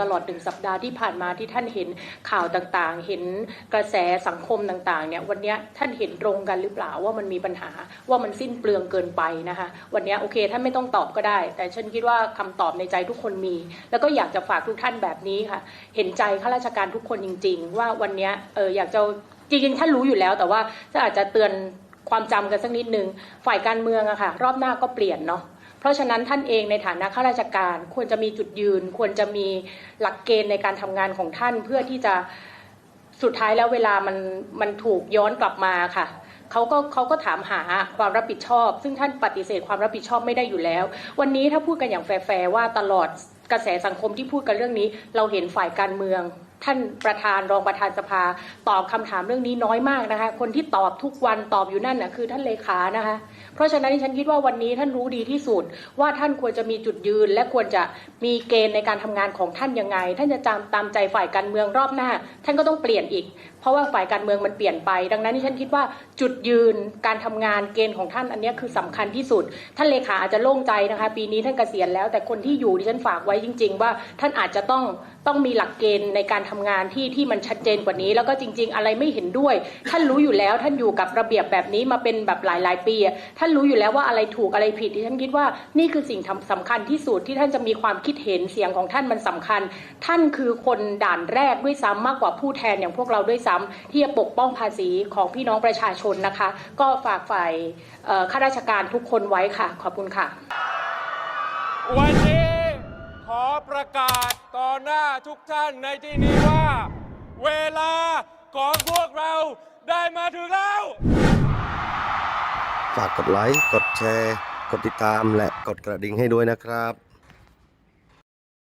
ตลอดหนึ่งสัปดาห์ที่ผ่านมาที่ท่านเห็นข่าวต่างๆ เห็นกระแสสังคมต่างๆเนี่ยวันนี้ท่านเห็นตรงกันหรือเปล่าว่ามันมีปัญหาว่ามันสิ้นเปลืองเกินไปนะคะวันนี้โอเคท่านไม่ต้องตอบก็ได้ แต่ฉันคิดว่าคำตอบในใจทุกคนมี แล้วก็อยากจะฝากทุกท่านแบบนี้ค่ะ เห็นใจข้าราชการทุกคนจริง ๆ ว่าวันนี้เอออยากจะจริงๆท่านรู้อยู่แล้ว แต่ว่าถ้าอาจจะเตือนความจำกันสักนิดนึงฝ่ายการเมืองอะค่ะ รอบหน้าก็เปลี่ยนเนาะ ราะฉะนั้นท่านเองในฐานะข้าราชการควรจะมีจุดยืน ควรจะมีหลักเกณฑ์ในการทำงานของท่าน เพื่อที่จะสุดท้ายแล้วเวลามันมันถูกย้อนกลับมาค่ะเขาก็เขาก็ถามหาความรับผิดชอบ ซึ่งท่านปฏิเสธความรับผิดชอบไม่ได้อยู่แล้ว วันนี้ถ้าพูดกันอย่างแฟร์ว่าตลอดกระแสสังคมที่พูดกันเรื่องนี้ เราเห็นฝ่ายการเมือง ท่านประธานรองประธานสภา ตอบคำถามเรื่องนี้น้อยมากนะคะ คนที่ตอบทุกวันตอบอยู่นั่นน่ะคือท่านเลขานะคะ เพราะฉะนั้นฉันคิดว่าวันนี้ท่านรู้ดีที่สุดว่าท่านควรจะมีจุดยืน และควรจะมีเกณฑ์ในการทำงานของท่านยังไง ท่านจะตามตามใจฝ่ายการเมืองรอบหน้า ท่านก็ต้องเปลี่ยนอีก เพราะว่าฝ่ายการเมืองมันเปลี่ยนไป ดังนั้นดิฉันคิดว่าจุดยืนการทำงานเกณฑ์ของท่านอันนี้คือสำคัญที่สุด ท่านเลขาอาจจะโล่งใจนะคะ ปีนี้ท่านเกษียณแล้ว แต่คนที่อยู่ดิฉันฝากไว้จริง ๆ ว่าท่านอาจจะต้องต้องมีหลักเกณฑ์ในการทำงานที่ที่มันชัดเจนกว่านี้ แล้วก็จริง ๆ อะไรไม่เห็นด้วย ท่านรู้อยู่แล้ว ท่านอยู่กับระเบียบแบบนี้มาเป็นแบบหลายๆ ปี ท่านรู้อยู่แล้วว่าอะไรถูกอะไรผิดดิฉันคิดว่านี่คือสิ่งทำสำคัญที่สุดที่ท่านจะมีความคิดเห็นเสียงของท่านมันสำคัญ ท่านคือคนด่านแรกด้วยซ้ำมากกว่าผู้แทนอย่างพวกเราด้วยซ้ำที่จะปกป้องภาษีของพี่น้องประชาชนนะคะ ก็ฝากฝ่ายข้าราชการทุกคนไว้ค่ะ ขอบคุณค่ะ วันนี้ขอประกาศ ต่อหน้าทุกท่านในที่นี้ว่า เวลาของพวกเราได้มาถึงแล้ว ฝากกดไลค์ กดแชร์ กดติดตามและกดกระดิ่งให้ด้วยนะครับ